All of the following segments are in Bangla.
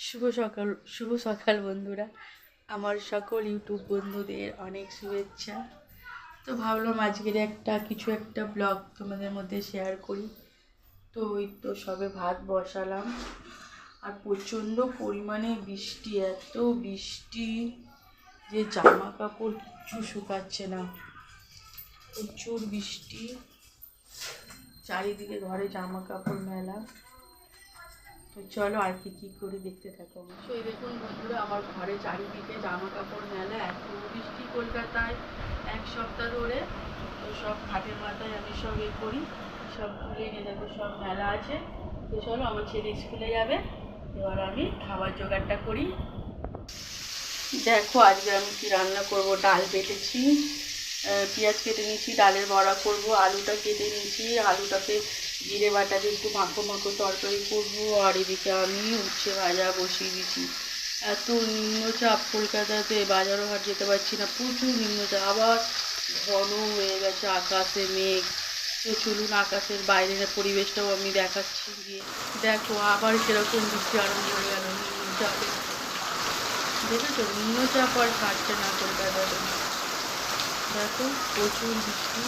শুভ সকাল শুভ সকাল বন্ধুরা। আমার সকল ইউটিউব বন্ধুদের অনেক শুভেচ্ছা। তো ভাবলাম আজকের একটা, কিছু একটা ব্লগ তোমাদের মধ্যে শেয়ার করি। তো ওই তো সবে ভাত বসালাম। আর প্রচণ্ড পরিমাণে বৃষ্টি, এত বৃষ্টি যে জামা কাপড় কিচ্ছু শুকাচ্ছে না। প্রচুর বৃষ্টি। চারিদিকে ঘরে জামা কাপড় মেলা। তো চলো আর কি কি করি দেখতে থাকো সেই দেখুন বন্ধুরা, আমার ঘরে চারিদিকে জামা কাপড় মেলা এত বৃষ্টি কলকাতায় এক সপ্তাহ ধরে। তো সব খাটের মাথায় আমি সব এ করি, সব তুলে এনে দেখো, সব মেলা আছে। তো চলো, আমার ছেলে স্কুলে যাবে, এবার আমি খাবার জোগাড়টা করি। দেখো, আজকে আমি কি রান্না করব, ডাল বেটেছি। পেঁয়াজ কেটে নিয়েছি, ডালের বড়া করব, আলুটা কেটে নিয়েছি আলুটাকে জিরে বাটা দিয়ে একটু মাখো মাখো তরকারি করব, আর এদিকে আমি উচ্ছে ভাজা বসিয়ে দিয়েছি। এত নিম্নচাপ কলকাতাতে, বাজারও হাট যেতে পারছি না, প্রচুর নিম্নচাপ আবার ঘন হয়ে গেছে আকাশে মেঘ। তো চলুন আকাশের বাইরের পরিবেশটাও আমি দেখাচ্ছি গিয়ে। দেখো, আবার সেরকম বৃষ্টি আরম্ভ হয়ে গেল নিম্নচাপে দেখেছ? নিম্নচাপ আর ছাড়ছে না কলকাতাতে। দেখো, প্রচুর বৃষ্টি।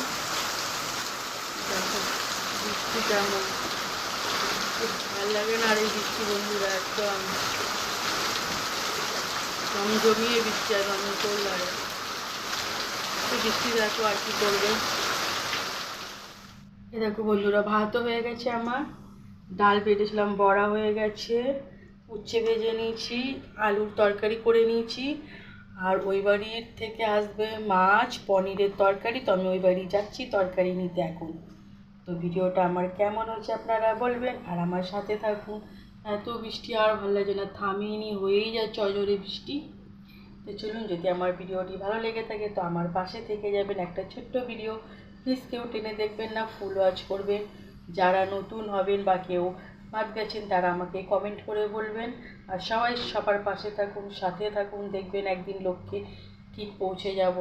দেখো, বৃষ্টি কেমন। ভালো লাগে না আর এই বৃষ্টি, বন্ধুরা, একদম। জমিয়ে বৃষ্টি আর করলারে তো বৃষ্টি দেখো আর কি করবে। এ দেখো, বন্ধুরা, ভাতও হয়ে গেছে আমার। ডাল বেটেছিলাম বড়া হয়ে গেছে। উচ্ছে ভেজে নিয়েছি, আলুর তরকারি করে নিয়েছি। আর ওই বাড়ির থেকে আসবে মাছ, পনিরের তরকারি। তো আমি ওই বাড়ি যাচ্ছি, তরকারি নিতে এখন। তো ভিডিওটা আমার কেমন হচ্ছে আপনারা বলবেন, আর আমার সাথে থাকুন। এত বৃষ্টি, আর ভালো লাগে না থামিনি হয়েই যাচ্ছে অজরে বৃষ্টি। তো চলুন, যদি আমার ভিডিওটি ভালো লেগে থাকে, তো আমার পাশে থেকে যাবেন একটা ছোট্ট ভিডিও। প্লিজ কেউ টেনে দেখবেন না ফুল ওয়াচ করবেন। যারা নতুন হবেন বা কেউ বাদ গেছেন তারা আমাকে কমেন্ট করে বলবেন। আর সবাই সবার পাশে থাকুন, সাথে থাকুন, দেখবেন একদিন লক্ষ্যে ঠিক পৌঁছে যাব।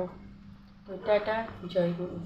তো টাটা, জয় গুরু।